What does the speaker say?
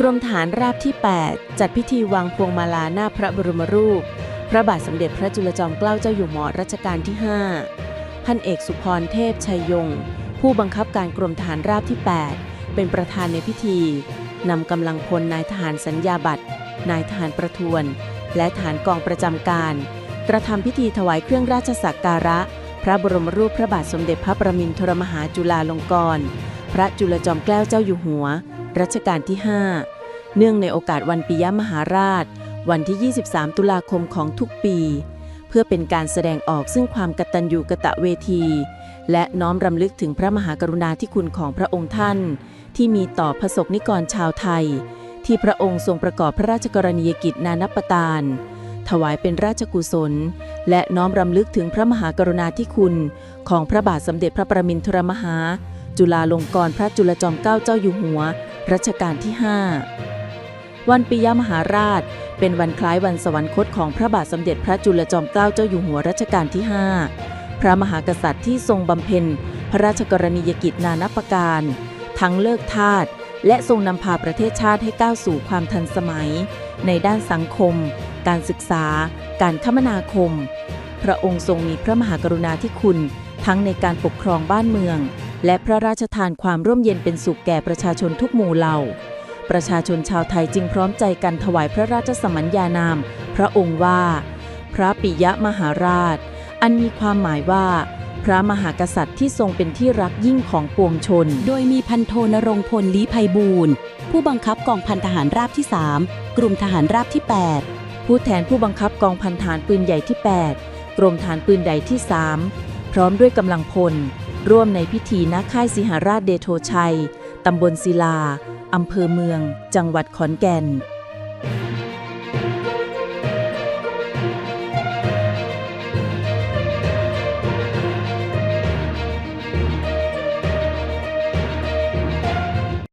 กรมฐานราบที่ 8 จัดพิธีวางพวงมาลาหน้าพระบรมรูป พระบาทสมเด็จพระจุลจอมเกล้าเจ้าอยู่หัวรัชกาลที่ 5 พันเอกสุพรเทพชัยยง ผู้บังคับการกรมฐานราบที่ 8 เป็นประธานในพิธี นำกำลังพลนายทหารสัญญาบัตร นายทหารประทวน และฐานกองประจำการ กระทำพิธีถวายเครื่องราชสักการะ พระบรมรูปพระบาทสมเด็จพระประมินทรมหาจุฬาลงกรณ์พระจุลจอมเกล้าเจ้าอยู่หัว รัชกาลที่ 5 เนื่องในโอกาสวันปิยมหาราช วันที่ 23 ตุลาคมของทุกปี เพื่อเป็นการแสดงออกซึ่งความกตัญญูกะตะเวที และน้อมรำลึกถึงพระมหากรุณาธิคุณของพระองค์ท่าน ที่มีต่อพระสกนิกรชาวไทย ที่พระองค์ทรงประกอบพระราชกรณียกิจนานับประทานถวายเป็นราชกุศล และน้อมรำลึกถึงพระมหากรุณาธิคุณ ของพระบาทสมเด็จพระประมินทรมหา จุฬาลงกรณ์พระจุลจอมเกล้าเจ้าอยู่หัว รัชกาลที่ 5 วันปิยมหาราช เป็นวันคล้ายวันสวรรคตของพระบาทสมเด็จพระจุลจอมเกล้าเจ้าอยู่หัวรัชกาลที่ 5 พระมหากษัตริย์ที่ทรงบำเพ็ญ พระราชกรณียกิจนานับประการ ทั้งเลิกทาสและทรงนำพาประเทศชาติให้ก้าวสู่ความทันสมัย ในด้านสังคม การศึกษา การคมนาคม พระองค์ทรงมีพระมหากรุณาธิคุณ ทั้งในการปกครองบ้านเมือง และพระราชทานความร่มเย็นเป็นสุขแก่ประชาชนทุกหมู่เหล่า ประชาชนชาวไทยจึงพร้อมใจกันถวายพระราชสมัญญานาม พระองค์ว่า พระปิยมหาราช อันมีความหมายว่า พระมหากษัตริย์ที่ทรงเป็นที่รักยิ่งของปวงชน โดยมีพันโทนรงพลลี้ภัยบูรณ์ผู้บังคับกองพันทหารราบที่ 3 กลุ่มทหารราบที่ผู้แทนผู้บังคับกองพันฐานปืนใหญ่ที่ 8 กรมฐานปืนใหญ่ที่ 3 พร้อมด้วยกำลังพล ร่วมในพิธีณค่ายสิหราชเดโทชัย ตำบลศิลา อำเภอเมือง จังหวัดขอนแก่น